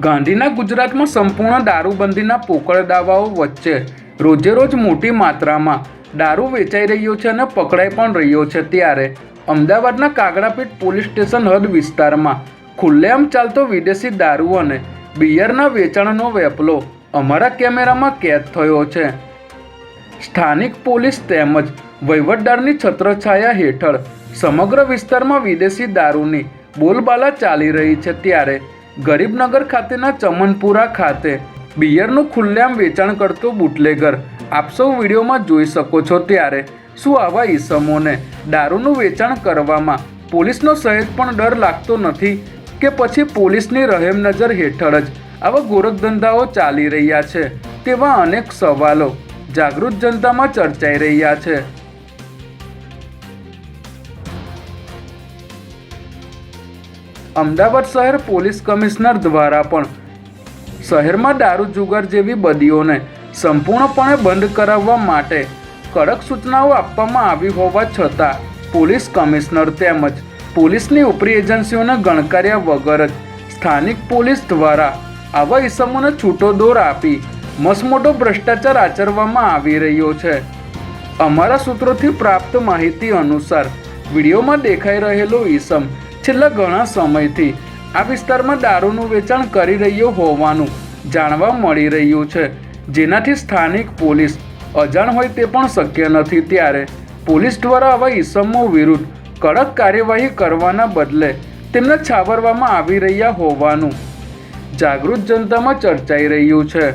ગાંધીના ગુજરાતમાં સંપૂર્ણ દારૂબંધીના પોકળ દાવાઓ વચ્ચે રોજેરોજ મોટી માત્રામાં દારૂ વેચાઈ રહ્યો છે અને પકડાઈ પણ રહ્યો છે ત્યારે અમદાવાદના કાગડાપીઠ પોલીસ સ્ટેશન હદ વિસ્તારમાં ખુલ્લેઆમ ચાલતો વિદેશી દારૂ અને બિયરના વેચાણનો વેપલો અમારા કેમેરામાં કેદ થયો છે. સ્થાનિક પોલીસ તેમજ વહીવટદારની છત્રછાયા હેઠળ સમગ્ર વિસ્તારમાં વિદેશી દારૂની બોલબાલા ચાલી રહી છે ત્યારે ગરીબનગર ખાતેના ચમનપુરા ખાતે બિયરનું ખુલ્લેઆમ વેચાણ કરતો બુટલેગર. આપ સૌ વિડીયોમાં જોઈ શકો છો ત્યારે શું આવા ઈસમોને દારૂનું વેચાણ કરવામાં પોલીસનો સહેજ પણ ડર લાગતો નથી કે પછી પોલીસની રહેમ નજર હેઠળ જ આવા ગોરખધંધાઓ ચાલી રહ્યા છે તેવા અનેક સવાલો જાગૃત જનતામાં ચર્ચાઈ રહ્યા છે. અમદાવાદ શહેર પોલીસ કમિશનર દ્વારા પણ. શહેરમાં દારૂ જુગાર જેવી બદીઓને સંપૂર્ણપણે બંધ કરાવવા માટે કડક સૂચનાઓ આપવામાં આવી હોવા છતાં, પોલીસ કમિશનર તેમજ પોલીસની ઉપરી એજન્સીઓને ગણકાર્યા વગર જ સ્થાનિક પોલીસ દ્વારા આવા ઇસમોને છૂટો દોર આપી મસમોટો ભ્રષ્ટાચાર આચરવામાં આવી રહ્યો છે. અમારા સૂત્રોથી પ્રાપ્ત માહિતી અનુસાર, વિડીયોમાં દેખાઈ રહેલો ઈસમ છેલ્લા ઘણા સમયથી આ વિસ્તારમાં દારૂનું વેચાણ કરી રહ્યો હોવાનું જાણવા મળી રહ્યું છે. જેનાથી સ્થાનિક પોલીસ અજાણ હોય તે પણ શક્ય નથી ત્યારે પોલીસ દ્વારા આવા ઈસમો વિરુદ્ધ કડક કાર્યવાહી કરવાના બદલે તેમને છાવરવામાં આવી રહ્યા હોવાનું જાગૃત જનતામાં ચર્ચાઈ રહ્યું છે.